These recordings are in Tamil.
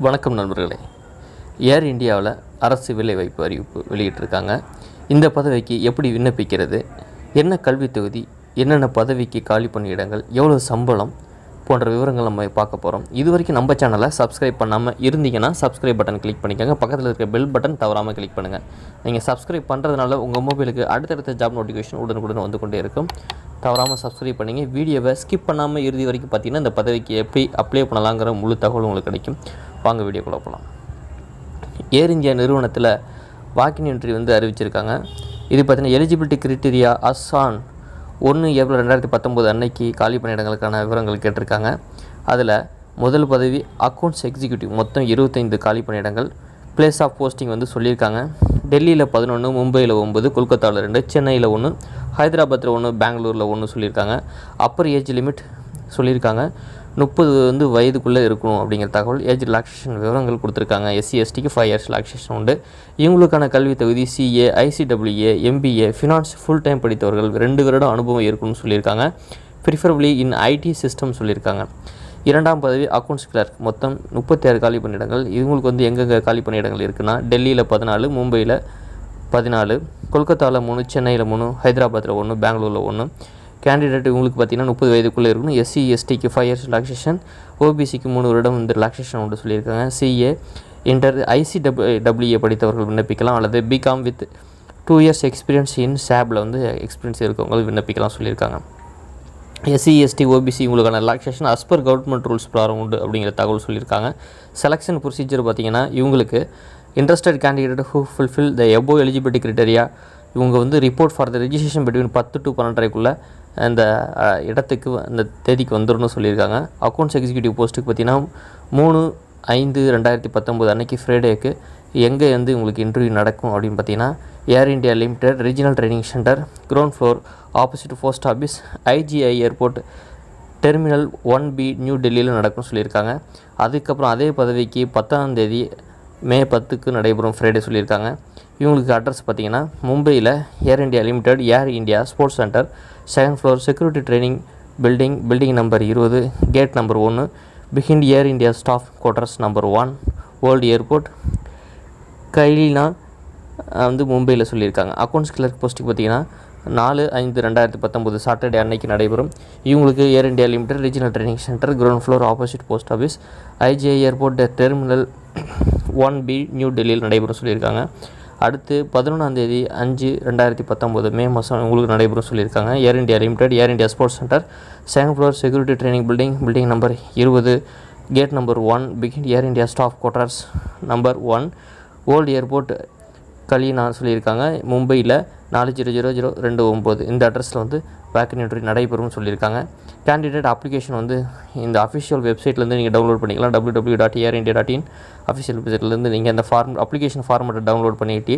வணக்கம் நண்பர்களே. ஏர் இந்தியாவில் அரசு வேலைவாய்ப்பு அறிவிப்பு வெளியிட்டிருக்காங்க. இந்த பதவிக்கு எப்படி விண்ணப்பிக்கிறது? என்ன கல்வித் தொகுதி? என்னென்ன பதவிக்கு காலி பணியிடங்கள் எவ்வளோ சம்பளம்? போன்ற விவரங்கள் நம்ம பார்க்க போகிறோம் இது வரைக்கும் நம்ம சேனலை சப்ஸ்கிரைப் பண்ணாமல் இருந்தீங்கன்னா சப்ஸ்கிரைப் பட்டன் கிளிக் பண்ணிக்கோங்க. பக்கத்தில் இருக்க பெல் பட்டன் தவறாமல் கிளிக் பண்ணுங்கள் நீங்கள் சப்ஸ்கிரைப் பண்ணுறதுனால உங்கள் மொபைலுக்கு அடுத்தடுத்த ஜாப் நோட்டிஃபிகேஷன் உடனுக்குடன் வந்து கொண்டே இருக்கும். தவறாமல் சப்ஸ்கிரைப் பண்ணிங்க. வீடியோவை ஸ்கிப் பண்ணாமல் இறுதி வரைக்கும் பார்த்தீங்கன்னா இந்த பதவிக்கு எப்படி அப்ளை பண்ணலாங்கிற முழு தகவல் உங்களுக்கு கிடைக்கும். வாங்க வீடியோக்குள்ளே போகலாம் ஏர் இந்தியா நிறுவனத்தில் வாக்கின் என்ட்ரி வந்து அறிவிச்சிருக்காங்க. இது பார்த்திங்கன்னா எலிஜிபிலிட்டி கிரிட்டீரியா அஸ்ஸான் ஒன்று ஏப்ரல் ரெண்டாயிரத்தி பத்தொம்போது அன்னைக்கு காலி பணியிடங்களுக்கான விவரங்கள் கேட்டிருக்காங்க. அதில் முதல் பதவி அக்கௌண்ட்ஸ் எக்ஸிக்யூட்டிவ் மொத்தம் இருபத்தைந்து காலி பணியிடங்கள். பிளேஸ் ஆஃப் போஸ்டிங் வந்து சொல்லியிருக்காங்க. டெல்லியில் பதினொன்று மும்பையில் ஒம்பது கொல்கத்தாவில் ரெண்டு சென்னையில் ஒன்று ஹைதராபாத்தில் ஒன்று பெங்களூரில் ஒன்று சொல்லியிருக்காங்க. அப்பர் ஏஜ் லிமிட் சொல்லியிருக்காங்க. முப்பது வந்து வயதுக்குள்ளே இருக்கணும் அப்படிங்கிற தகவல் ஏஜ் ரிலாக்ஸேஷன் விவரங்கள் கொடுத்துருக்காங்க. எஸ்சி எஸ்டிக்கு ஃபைவ் இயர்ஸ் ரிலாக்ஸேஷன் உண்டு. இவங்களுக்கான கல்வி தகுதி CA ICWA MBA finance full time படித்தவர்கள் ரெண்டு வருடம் அனுபவம் இருக்குன்னு சொல்லியிருக்காங்க. ப்ரிஃபரபிளி இன் ஐடி சிஸ்டம் சொல்லியிருக்காங்க. இரண்டாம் பதவி அக்கௌண்ட்ஸ் கிளர்க் மொத்தம் முப்பத்தாறு காலி பணியிடங்கள். இவங்களுக்கு வந்து எங்கெங்கே காலி பணியிடங்கள் இருக்குன்னா டெல்லியில் பதினாலு மும்பையில் பதினாலு கொல்கத்தாவில் மூணு சென்னையில் மூணு ஹைதராபாத்தில் ஒன்று பெங்களூரில் ஒன்று கேண்டிடேட் உங்களுக்கு பார்த்தீங்கன்னா முப்பது வயதுக்குள்ளே இருக்கணும். எஸ்சி எஸ்டிக்கு ஃபைவ் இயர்ஸ் ரிலாக்ஸேஷன் ஓபிசிக்கு மூணு வருடம் வந்து ரிலாக்ஸேஷன் உண்டு சொல்லியிருக்காங்க. சிஏ இன்டர் ஐசி டபு டபிள்யூஏ படித்தவர்கள் விண்ணப்பிக்கலாம். அல்லது BCom with two years experience in ஷேப்பில் வந்து எக்ஸ்பீரியன்ஸ் இருக்கவங்க விண்ணப்பிக்கலாம் சொல்லியிருக்காங்க. எஸ்சி எஸ்டி ஓபிசி உங்களுக்கான relaxation as per government rules பிரகாரம் உண்டு அப்படிங்கிற தகவல் சொல்லியிருக்காங்க. செலெக்ஷன் ப்ரொசீஜர் பார்த்தீங்கன்னா இவங்களுக்கு interested candidate who fulfil the above eligibility criteria இவங்க வந்து report for the registration between பத்து டு பன்னெண்டரைக்குள்ளே அந்த uh, இடத்துக்கு அந்த தேதிக்கு வந்துடணும்னு சொல்லியிருக்காங்க. அக்கௌண்ட்ஸ் எக்ஸிக்யூட்டிவ் போஸ்ட்டுக்கு பார்த்தீங்கன்னா மூணு ஐந்து ரெண்டாயிரத்தி பத்தொம்போது அன்றைக்கி ஃப்ரைடேக்கு எங்கே வந்து உங்களுக்கு இன்டர்வியூ நடக்கும் அப்படின்னு பார்த்தீங்கன்னா Air India Limited regional training centre ground floor opposite post office IGI airport terminal one B new டெல்லியில் நடக்கும்னு சொல்லியிருக்காங்க. அதுக்கப்புறம் அதே பதவிக்கு பத்தாம் தேதி மே பத்துக்கு நடைபெறும் ஃப்ரைடே சொல்லியிருக்காங்க. இவங்களுக்கு அட்ரஸ் பார்த்தீங்கன்னா மும்பையில் Air India Limited Air India sports centre second floor security training building building number இருபது கேட் நம்பர் ஒன்று behind Air India staff quarters number one world airport Kalina வந்து மும்பையில் சொல்லியிருக்காங்க. அக்கௌண்ட்ஸ் கிளர்க் போஸ்ட்டுக்கு பார்த்தீங்கன்னா நாலு ஐந்து ரெண்டாயிரத்தி பத்தொம்போது சாட்டர்டே அன்னைக்கு நடைபெறும். இவங்களுக்கு Air India Limited regional training centre ground floor opposite post office IGI airport terminal one B new டெல்லியில் நடைபெறும் சொல்லியிருக்காங்க. அடுத்து பதினொன்றாம் தேதி அஞ்சு ரெண்டாயிரத்தி பத்தொம்போது மே மாதம் உங்களுக்கு நடைபெறும் சொல்லியிருக்காங்க. Air India Limited Air India sports centre second floor security training building building number இருபது gate number one begin Air India staff quarters number one old airport Kalina சொல்லியிருக்காங்க. மும்பையில் நாலு ஜீரோ ஜீரோ ஜீரோ ரெண்டு ஒம்பது இந்த அட்ரஸில் வந்து வேக்கன் இன்டர்வியூ நடைபெறும்னு சொல்லியிருக்காங்க. கேண்டிடேட் அப்ளிகேஷன் வந்து இந்த அஃபிஷியல் வெப்சைட்லேருந்து நீங்கள் டவுன்லோட் பண்ணிக்கலாம். W W dot Air India dot in official வெப்சைட்லேருந்து நீங்கள் அந்த ஃபார்ம் அப்ளிகேஷன் ஃபார்மேட்டை டவுன்லோட் பண்ணிட்டு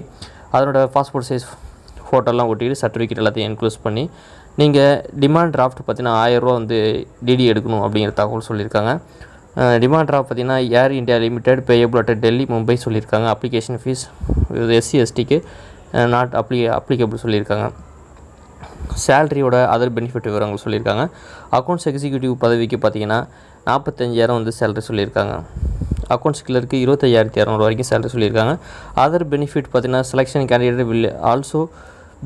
அதனோட பாஸ்போர்ட் சைஸ் ஃபோட்டோலாம் ஒட்டிட்டு சர்டிஃபிகேட் எல்லாத்தையும் என்க்ளோஸ் பண்ணி நீங்கள் டிமாண்ட் டிராஃப்ட் பார்த்தீங்கன்னா ஆயிரரூவா வந்து டிடி எடுக்கணும் அப்படிங்கிற தகவல் சொல்லியிருக்காங்க. டிமாண்ட் டிராஃப்ட் பார்த்தீங்கன்னா Air India Limited payable at Delhi Mumbai சொல்லியிருக்காங்க. அப்ளிகேஷன் ஃபீஸ் எஸ்சி எஸ்டிக்கு நாட் அப்ளி அப்ளிகபிள் சொல்லியிருக்காங்க. சேலரியோட அதர் பெனிஃபிட் விவரங்கள் சொல்லியிருக்காங்க. அக்கௌண்ட்ஸ் எக்ஸிக்யூட்டிவ் பதவிக்கு பார்த்தீங்கன்னா நாற்பத்தஞ்சாயிரம் வந்து சேலரி சொல்லியிருக்காங்க. அக்கௌண்ட்ஸ் கிளருக்கு இருபத்தையாயிரத்தி இரநூறு வரைக்கும் சேலரி சொல்லியிருக்காங்க. அதர் பெனிஃபிட் பார்த்தீங்கன்னா selection candidate will also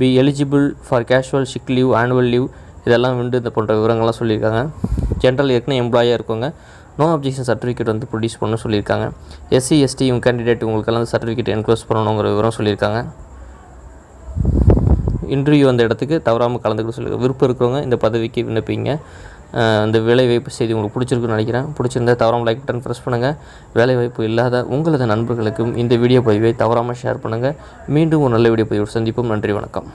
be eligible for casual sick leave annual leave இதெல்லாம் உண்டு இந்த போன்ற விவரங்கள்லாம் சொல்லியிருக்காங்க. ஜென்ரல் ஏற்கனவே எம்ப்ளாயாக இருக்கவங்க நோ அப்ஜெக்ஷன் சர்டிஃபிகேட் வந்து ப்ரொடியூஸ் பண்ணணும்னு சொல்லியிருக்காங்க. எஸ்சி எஸ்டி இவங்க கேண்டிடேட் உங்களுக்கெல்லாம் சர்டிஃபிகேட் என்க்ளோஸ் பண்ணணுங்கிற விவரம் சொல்லியிருக்காங்க. இன்டர்வியூ அந்த இடத்துக்கு தவறாமல் கலந்துக்கிட்டு சொல்லி விருப்பம் இருக்கிறவங்க இந்த பதவிக்கு விண்ணப்பிங்க. அந்த வேலைவாய்ப்பு செய்தி உங்களுக்கு பிடிச்சிருக்குன்னு நினைக்கிறேன். பிடிச்சிருந்தா தவறாமல் லைக் பட்டன் ப்ரெஸ் பண்ணுங்கள் வேலைவாய்ப்பு இல்லாத உங்களது நண்பர்களுக்கும் இந்த வீடியோ பதிவை தவறாமல் ஷேர் பண்ணுங்கள் மீண்டும் ஒரு நல்ல வீடியோ பதிவு சந்திப்போம். நன்றி வணக்கம்.